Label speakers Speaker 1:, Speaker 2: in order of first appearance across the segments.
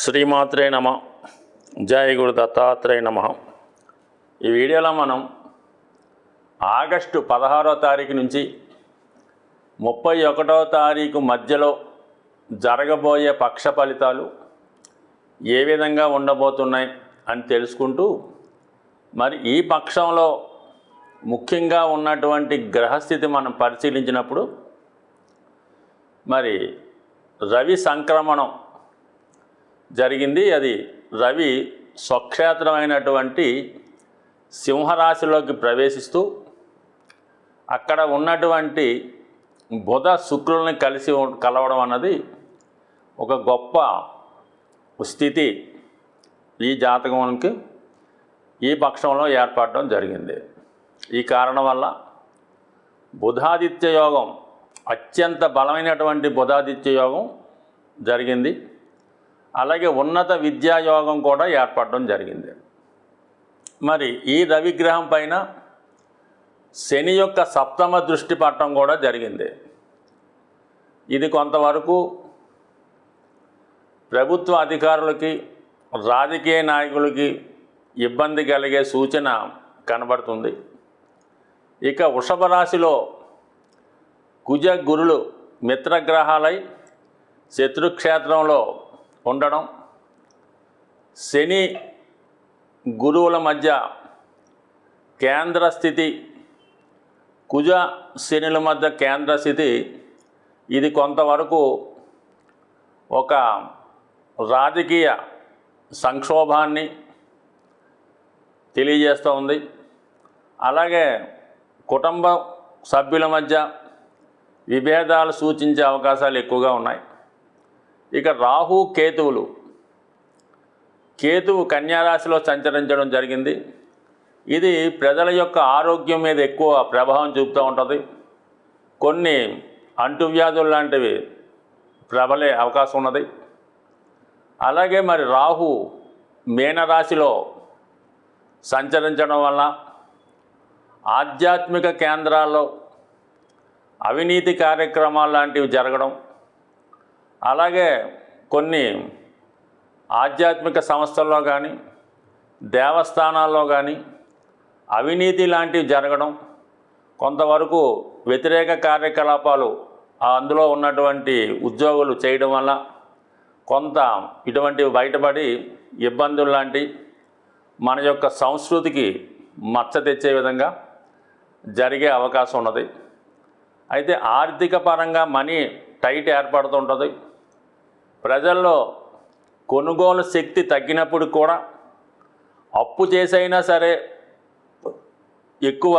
Speaker 1: శ్రీమాత్రే నమ. జయ గురు దత్తాత్రేయ నమ. ఈ వీడియోలో మనం ఆగస్టు పదహారో తారీఖు నుంచి ముప్పై ఒకటో తారీఖు మధ్యలో జరగబోయే పక్ష ఫలితాలు ఏ విధంగా ఉండబోతున్నాయి అని తెలుసుకుంటూ మరి ఈ పక్షంలో ముఖ్యంగా ఉన్నటువంటి గ్రహస్థితి మనం పరిశీలించినప్పుడు మరి రవి సంక్రమణం జరిగింది. అది రవి స్వక్షేత్రమైనటువంటి సింహరాశిలోకి ప్రవేశిస్తూ అక్కడ ఉన్నటువంటి బుధ శుక్రుల్ని కలిసి కలవడం అన్నది ఒక గొప్ప స్థితి ఈ జాతకంకి ఈ పక్షంలో ఏర్పడడం జరిగింది. ఈ కారణం వల్ల బుధాదిత్య యోగం అత్యంత బలమైనటువంటి బుధాదిత్య యోగం జరిగింది. అలాగే ఉన్నత విద్యాయోగం కూడా ఏర్పడడం జరిగింది. మరి ఈ రవిగ్రహం పైన శని యొక్క సప్తమ దృష్టి పట్టడం కూడా జరిగింది. ఇది కొంతవరకు ప్రభుత్వ అధికారులకి రాజకీయ నాయకులకి ఇబ్బంది కలిగే సూచన కనబడుతుంది. ఇక వృషభ రాశిలో కుజ గురులు మిత్రగ్రహాలై శత్రుక్షేత్రంలో ఉండడం శని గురువుల మధ్య కేంద్ర స్థితి కుజ శనుల మధ్య కేంద్ర స్థితి ఇది కొంతవరకు ఒక రాజకీయ సంక్షోభాన్ని తెలియజేస్తూ ఉంది. అలాగే కుటుంబ సభ్యుల మధ్య విభేదాలు సూచించే అవకాశాలు ఎక్కువగా ఉన్నాయి. ఇక రాహు కేతువులు. కేతువు కన్యారాశిలో సంచరించడం జరిగింది. ఇది ప్రజల యొక్క ఆరోగ్యం మీద ఎక్కువ ప్రభావం చూపుతూ ఉంటుంది. కొన్ని అంటువ్యాధులు లాంటివి ప్రబలే అవకాశం ఉన్నది. అలాగే మరి రాహు మీనరాశిలో సంచరించడం వల్ల ఆధ్యాత్మిక కేంద్రాల్లో అవినీతి కార్యక్రమాలు లాంటివి జరగడం అలాగే కొన్ని ఆధ్యాత్మిక సంస్థల్లో కానీ దేవస్థానాల్లో కానీ అవినీతి లాంటివి జరగడం కొంతవరకు వ్యతిరేక కార్యకలాపాలు అందులో ఉన్నటువంటి ఉద్యోగులు చేయడం వల్ల కొంత ఇటువంటివి బయటపడి ఇబ్బందులు లాంటి మన యొక్క సంస్కృతికి మచ్చ తెచ్చే విధంగా జరిగే అవకాశం ఉన్నది. అయితే ఆర్థిక పరంగా మనీ టైట్ ఏర్పడుతుంటుంది ప్రజల్లో కొనుగోలు శక్తి తగ్గినప్పుడు కూడా అప్పు చేసైనా సరే ఎక్కువ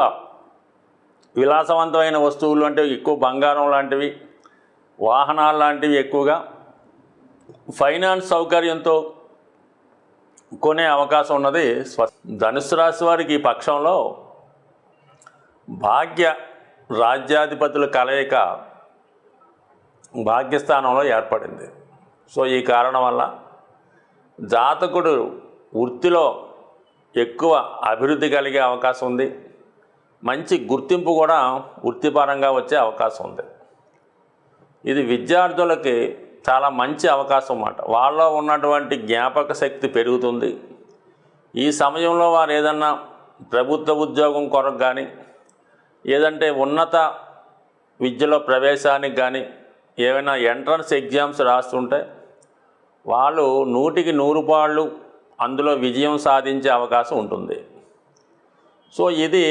Speaker 1: విలాసవంతమైన వస్తువులు అంటే ఎక్కువ బంగారం లాంటివి వాహనాలు లాంటివి ఎక్కువగా ఫైనాన్స్ సౌకర్యంతో కొనే అవకాశం ఉన్నది. స్వ ధనుసు రాశి వారికి ఈ పక్షంలో భాగ్య రాజ్యాధిపతుల కలయిక భాగ్యస్థానంలో ఏర్పడింది. సో ఈ కారణం వల్ల జాతకుడు వృత్తిలో ఎక్కువ అభివృద్ధి కలిగే అవకాశం ఉంది. మంచి గుర్తింపు కూడా వృత్తిపరంగా వచ్చే అవకాశం ఉంది. ఇది విద్యార్థులకి చాలా మంచి అవకాశం అన్నమాట. వాళ్ళలో ఉన్నటువంటి జ్ఞాపక శక్తి పెరుగుతుంది. ఈ సమయంలో వారు ఏదన్నా ప్రభుత్వ ఉద్యోగం కొరకు కానీ ఏదంటే ఉన్నత విద్యలో ప్రవేశానికి కానీ ఏమైనా ఎంట్రన్స్ ఎగ్జామ్స్ రాస్తుంటే వాళ్ళు నూటికి నూరు పాళ్ళు అందులో విజయం సాధించే అవకాశం ఉంటుంది. సో ఇది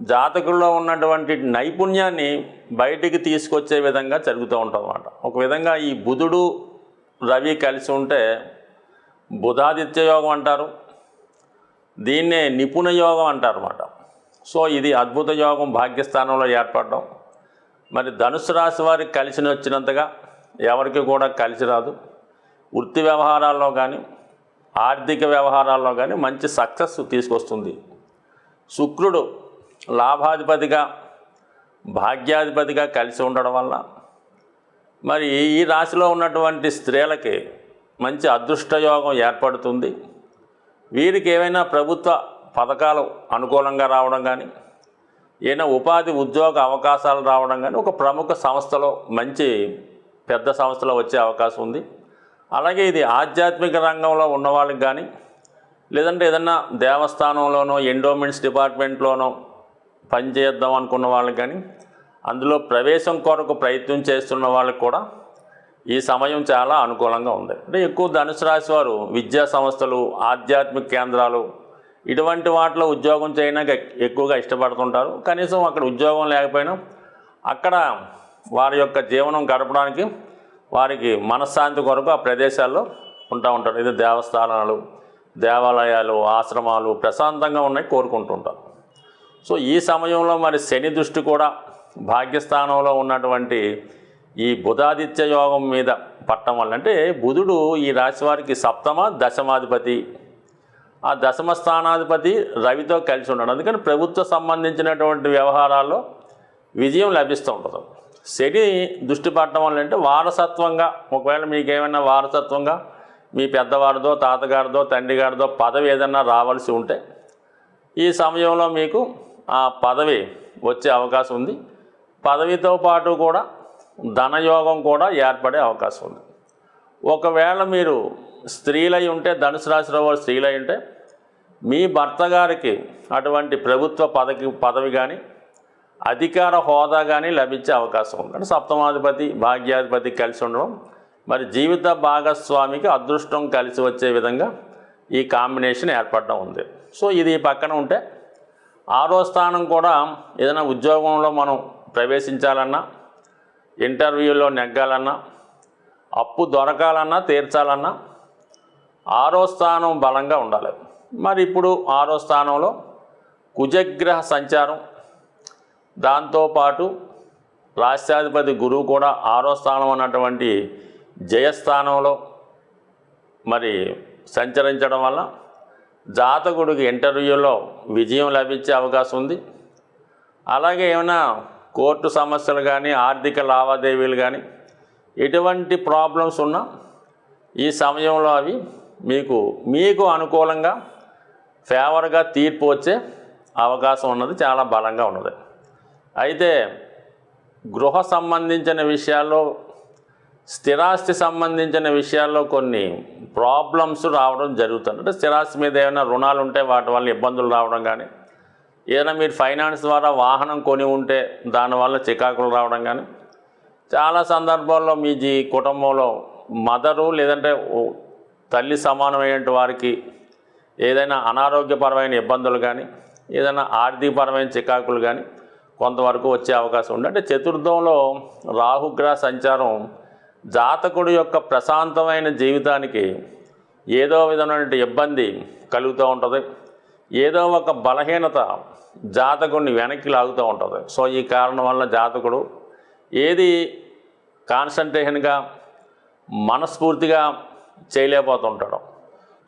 Speaker 1: జాతకుల్లో ఉన్నటువంటి నైపుణ్యాన్ని బయటికి తీసుకొచ్చే విధంగా జరుగుతూ ఉంటుంది అన్నమాట ఒక విధంగా ఈ బుధుడు రవి కలిసి ఉంటే బుధాదిత్య యోగం అంటారు. దీన్నే నిపుణ యోగం అంటారు అన్నమాట సో ఇది అద్భుత యోగం భాగ్యస్థానంలో ఏర్పడడం. మరి ధనుసు రాశి వారికి కలిసి వచ్చినంతగా ఎవరికి కూడా కలిసి రాదు. వృత్తి వ్యవహారాల్లో కానీ ఆర్థిక వ్యవహారాల్లో కానీ మంచి సక్సెస్ తీసుకొస్తుంది. శుక్రుడు లాభాధిపతిగా భాగ్యాధిపతిగా కలిసి ఉండడం వల్ల మరి ఈ రాశిలో ఉన్నటువంటి స్త్రీలకి మంచి అదృష్టయోగం ఏర్పడుతుంది. వీరికి ఏమైనా ప్రభుత్వ పథకాలు అనుకూలంగా రావడం కానీ ఏదైనా ఉపాధి ఉద్యోగ అవకాశాలు రావడం కానీ ఒక ప్రముఖ సంస్థలో మంచి పెద్ద సంస్థలో వచ్చే అవకాశం ఉంది. అలాగే ఇది ఆధ్యాత్మిక రంగంలో ఉన్న వాళ్ళకి కానీ లేదంటే ఏదన్నా దేవస్థానంలోనో ఎండోమెంట్స్ డిపార్ట్మెంట్లోనో పనిచేద్దాం అనుకున్న వాళ్ళకి కానీ అందులో ప్రవేశం కొరకు ప్రయత్నం చేస్తున్న వాళ్ళకి కూడా ఈ సమయం చాలా అనుకూలంగా ఉంది. అంటే ఎక్కువ ధనుసు రాశి వారు విద్యా సంస్థలు ఆధ్యాత్మిక కేంద్రాలు ఇటువంటి వాటిలో ఉద్యోగం చేయడానికి ఎక్కువగా ఇష్టపడుతుంటారు. కనీసం అక్కడ ఉద్యోగం లేకపోయినా అక్కడ వారి యొక్క జీవనం గడపడానికి వారికి మనశ్శాంతి కొరకు ఆ ప్రదేశాల్లో ఉంటా ఉంటారు. ఇది దేవస్థానాలు దేవాలయాలు ఆశ్రమాలు ప్రశాంతంగా ఉన్నాయి కోరుకుంటుంటారు సో ఈ సమయంలో మరి శని దృష్టి కూడా భాగ్యస్థానంలో ఉన్నటువంటి ఈ బుధాదిత్య యోగం మీద పట్టడం వల్ల అంటే బుధుడు ఈ రాశి వారికి సప్తమ దశమాధిపతి. ఆ దశమ స్థానాధిపతి రవితో కలిసి ఉన్నాడు అందుకని ప్రభుత్వ సంబంధించినటువంటి వ్యవహారాల్లో విజయం లభిస్తూ ఉంటుంది. శని దృష్టి పడటం వల్ల అంటే వారసత్వంగా ఒకవేళ మీకు ఏమైనా వారసత్వంగా మీ పెద్దవారిదో తాతగారిదో తండ్రి గారిదో పదవి ఏదన్నా రావాల్సి ఉంటే ఈ సమయంలో మీకు ఆ పదవి వచ్చే అవకాశం ఉంది. పదవితో పాటు కూడా ధనయోగం కూడా ఏర్పడే అవకాశం ఉంది. ఒకవేళ మీరు స్త్రీలై ఉంటే ధనుసు రాశిలో వారు స్త్రీలై ఉంటే మీ భర్త గారికి అటువంటి ప్రభుత్వ పదవి పదవి కానీ అధికార హోదా కానీ లభించే అవకాశం ఉంది. అంటే సప్తమాధిపతి భాగ్యాధిపతి కలిసి ఉండడం మరి జీవిత భాగస్వామికి అదృష్టం కలిసి వచ్చే విధంగా ఈ కాంబినేషన్ ఏర్పడడం ఉంది. సో ఇది పక్కన ఉంటే ఆరో స్థానం కూడా ఏదైనా ఉద్యోగంలో మనం ప్రవేశించాలన్నా ఇంటర్వ్యూలో నెగ్గాలన్నా అప్పు దొరకాలన్నా తీర్చాలన్నా ఆరో స్థానం బలంగా ఉండాలి. మరి ఇప్పుడు ఆరో స్థానంలో కుజగ్రహ సంచారం దాంతోపాటు రాష్ట్రాధిపతి గురువు కూడా ఆరో స్థానం అన్నటువంటి జయస్థానంలో మరి సంచరించడం వల్ల జాతకుడికి ఇంటర్వ్యూలో విజయం లభించే అవకాశం ఉంది. అలాగే ఏమైనా కోర్టు సమస్యలు కానీ ఆర్థిక లావాదేవీలు కానీ ఎటువంటి ప్రాబ్లమ్స్ ఉన్నా ఈ సమయంలో అవి మీకు మీకు అనుకూలంగా ఫేవర్గా తీర్పు వచ్చే అవకాశం ఉన్నది చాలా బలంగా ఉన్నది. అయితే గృహ సంబంధించిన విషయాల్లో స్థిరాస్తి సంబంధించిన విషయాల్లో కొన్ని ప్రాబ్లమ్స్ రావడం జరుగుతుంది. అంటే స్థిరాస్తి మీద ఏమైనా రుణాలు ఉంటే వాటి వల్ల ఇబ్బందులు రావడం కానీ ఏదైనా మీరు ఫైనాన్స్ ద్వారా వాహనం కొని ఉంటే దానివల్ల చికాకులు రావడం కానీ చాలా సందర్భాల్లో మీ జీ కుటుంబంలో మదరు లేదంటే తల్లి సమానమైన వారికి ఏదైనా అనారోగ్యపరమైన ఇబ్బందులు కానీ ఏదైనా ఆర్థికపరమైన చికాకులు కానీ కొంతవరకు వచ్చే అవకాశం ఉంది. అంటే చతుర్థంలో రాహుగ్రహ సంచారం జాతకుడు యొక్క ప్రశాంతమైన జీవితానికి ఏదో విధమైన ఇబ్బంది కలుగుతూ ఉంటుంది. ఏదో ఒక బలహీనత జాతకుడిని వెనక్కి లాగుతూ ఉంటుంది. సో ఈ కారణం వల్ల జాతకుడు ఏది కాన్సన్ట్రేషన్గా మనస్ఫూర్తిగా చేయలేకపోతుంటాడు.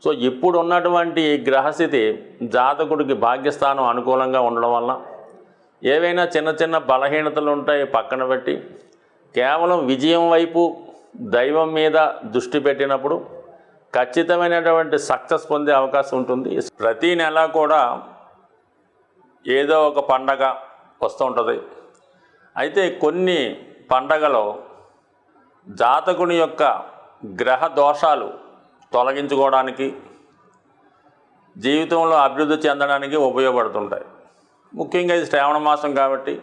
Speaker 1: సో ఇప్పుడు ఉన్నటువంటి ఈ గ్రహస్థితి జాతకుడికి భాగ్యస్థానం అనుకూలంగా ఉండడం వల్ల ఏవైనా చిన్న చిన్న బలహీనతలు ఉంటాయి పక్కన పెట్టి. కేవలం విజయం వైపు దైవం మీద దృష్టి పెట్టినప్పుడు ఖచ్చితమైనటువంటి సక్సెస్ పొందే అవకాశం ఉంటుంది. ప్రతి నెల కూడా ఏదో ఒక పండగ వస్తూ ఉంటుంది. అయితే కొన్ని పండగలో జాతకుని యొక్క గ్రహ దోషాలు తొలగించుకోవడానికి జీవితంలో అభివృద్ధి చెందడానికి ఉపయోగపడుతుంటాయి. ముఖ్యంగా ఇది శ్రావణ మాసం కాబట్టి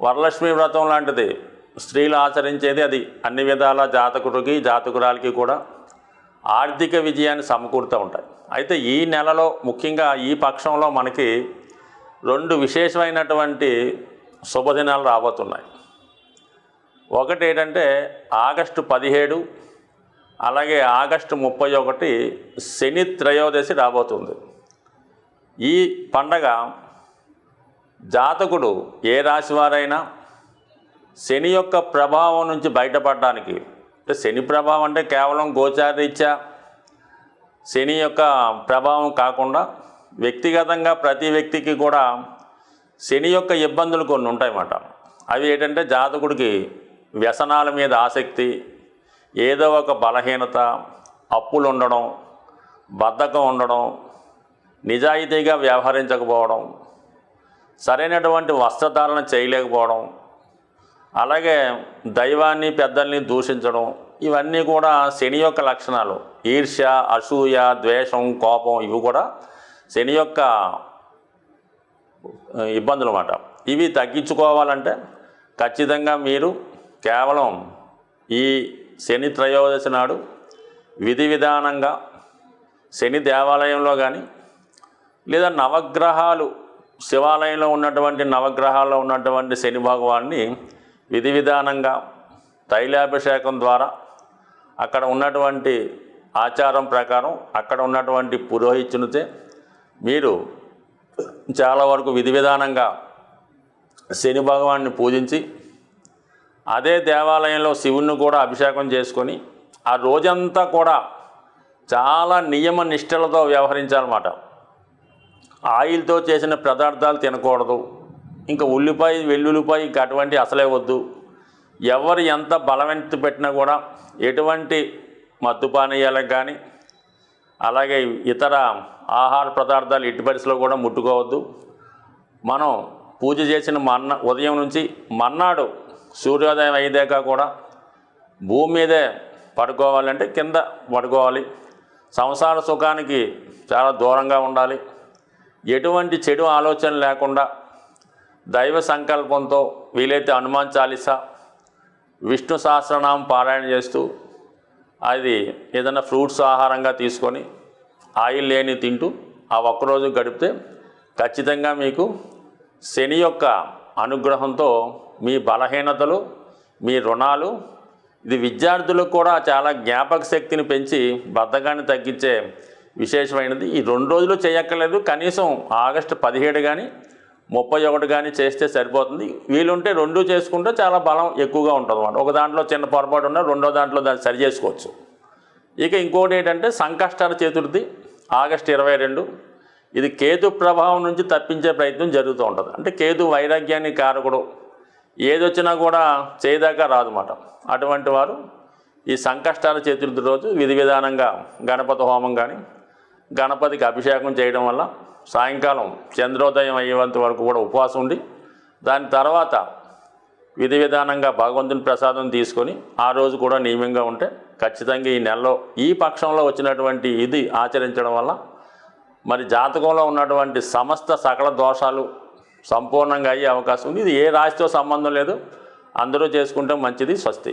Speaker 1: వరలక్ష్మి వ్రతం లాంటిది. స్త్రీలు ఆచరించేది అది అన్ని విధాల జాతకుడికి జాతకురాలకి కూడా ఆర్థిక విజయాన్ని సమకూరుతూ ఉంటాయి. అయితే ఈ నెలలో ముఖ్యంగా ఈ పక్షంలో మనకి రెండు విశేషమైనటువంటి శుభదినాలు రాబోతున్నాయి. ఒకటి ఏంటంటే ఆగస్టు పదిహేడు అలాగే ఆగస్టు ముప్పై ఒకటి శని త్రయోదశి రాబోతుంది. ఈ పండగ జాతకుడు ఏ రాశివారైనా శని యొక్క ప్రభావం నుంచి బయటపడడానికి అంటే శని ప్రభావం అంటే కేవలం గోచారీత్యా శని యొక్క ప్రభావం కాకుండా వ్యక్తిగతంగా ప్రతి వ్యక్తికి కూడా శని యొక్క ఇబ్బందులు కొన్ని ఉంటాయన్నమాట. అవి ఏంటంటే జాతకుడికి వ్యసనాల మీద ఆసక్తి ఏదో ఒక బలహీనత అప్పులు ఉండడం బద్ధకం ఉండడం నిజాయితీగా వ్యవహరించకపోవడం సరైనటువంటి వస్త్రధారణ చేయలేకపోవడం అలాగే దైవాన్ని పెద్దల్ని దూషించడం ఇవన్నీ కూడా శని యొక్క లక్షణాలు. ఈర్ష్య అసూయ ద్వేషం కోపం ఇవి కూడా శని యొక్క ఇబ్బందులు అన్నమాట ఇవి తగ్గించుకోవాలంటే ఖచ్చితంగా మీరు కేవలం ఈ శని త్రయోదశి నాడు విధి విధానంగా శని దేవాలయంలో కానీ లేదా నవగ్రహాలు శివాలయంలో ఉన్నటువంటి నవగ్రహాల్లో ఉన్నటువంటి శని భగవాన్ని విధి విధానంగా తైలాభిషేకం ద్వారా అక్కడ ఉన్నటువంటి ఆచారం ప్రకారం అక్కడ ఉన్నటువంటి పురోహితునితే మీరు చాలా వరకు విధి విధానంగా శని భగవాన్ని పూజించి అదే దేవాలయంలో శివుణ్ణి కూడా అభిషేకం చేసుకొని ఆ రోజంతా కూడా చాలా నియమ నిష్టలతో వ్యవహరించాలన్నమాట. ఆయిల్తో చేసిన పదార్థాలు తినకూడదు. ఇంకా ఉల్లిపాయ వెల్లుల్లిపాయ ఇంకా అటువంటి అసలే వద్దు. ఎవరు ఎంత బలవంతి పెట్టినా కూడా ఎటువంటి మత్తు పానీయాలకు కానీ అలాగే ఇతర ఆహార పదార్థాలు ఎట్టి పరిస్థితిలో కూడా ముట్టుకోవద్దు. మనం పూజ చేసిన మన్న ఉదయం నుంచి మన్నాడు సూర్యోదయం అయ్యేదాకా కూడా భూమి మీదే పడుకోవాలంటే కింద పడుకోవాలి. సంసార సుఖానికి చాలా దూరంగా ఉండాలి. ఎటువంటి చెడు ఆలోచన లేకుండా దైవ సంకల్పంతో వీలైతే హనుమాన్ చాలీసా విష్ణు సహస్రనామం పారాయణ చేస్తూ అది ఏదైనా ఫ్రూట్స్ ఆహారంగా తీసుకొని ఆయిల్ లేని తింటూ ఆ ఒక్కరోజు గడిపితే ఖచ్చితంగా మీకు శని యొక్క అనుగ్రహంతో మీ బలహీనతలు మీ రుణాలు ఇది విద్యార్థులకు కూడా చాలా జ్ఞాపక శక్తిని పెంచి బద్ధకాన్ని తగ్గించే విశేషమైనది. ఈ రెండు రోజులు చేయక్కర్లేదు. కనీసం ఆగస్టు పదిహేడు కానీ ముప్పై ఒకటి కానీ చేస్తే సరిపోతుంది. వీలుంటే రెండు చేసుకుంటే చాలా బలం ఎక్కువగా ఉంటుంది అన్నమాట ఒక దాంట్లో చిన్న పొరపాటు ఉన్నా రెండో దాంట్లో దాన్ని సరి చేసుకోవచ్చు. ఇక ఇంకోటి ఏంటంటే సంకష్టాల చతుర్థి ఆగస్టు ఇరవై రెండు. ఇది కేతు ప్రభావం నుంచి తప్పించే ప్రయత్నం జరుగుతూ ఉంటుంది. అంటే కేతు వైరాగ్యానికి కారకుడు. ఏది వచ్చినా కూడా చేయదాకా రాదన్నమాట. అటువంటి వారు ఈ సంకష్టాల చతుర్థి రోజు విధి విధానంగా గణపతి హోమం కానీ గణపతికి అభిషేకం చేయడం వల్ల సాయంకాలం చంద్రోదయం అయ్యేంత వరకు కూడా ఉపవాసం ఉండి దాని తర్వాత విధి విధానంగా భగవంతుని ప్రసాదం తీసుకొని ఆ రోజు కూడా నియమంగా ఉంటే ఖచ్చితంగా ఈ నెలలో ఈ పక్షంలో వచ్చినటువంటి ఇది ఆచరించడం వల్ల మరి జాతకంలో ఉన్నటువంటి సమస్త సకల దోషాలు సంపూర్ణంగా అయ్యే అవకాశం ఉంది. ఇది ఏ రాశితో సంబంధం లేదు. అందరూ చేసుకుంటే మంచిది స్వస్తి.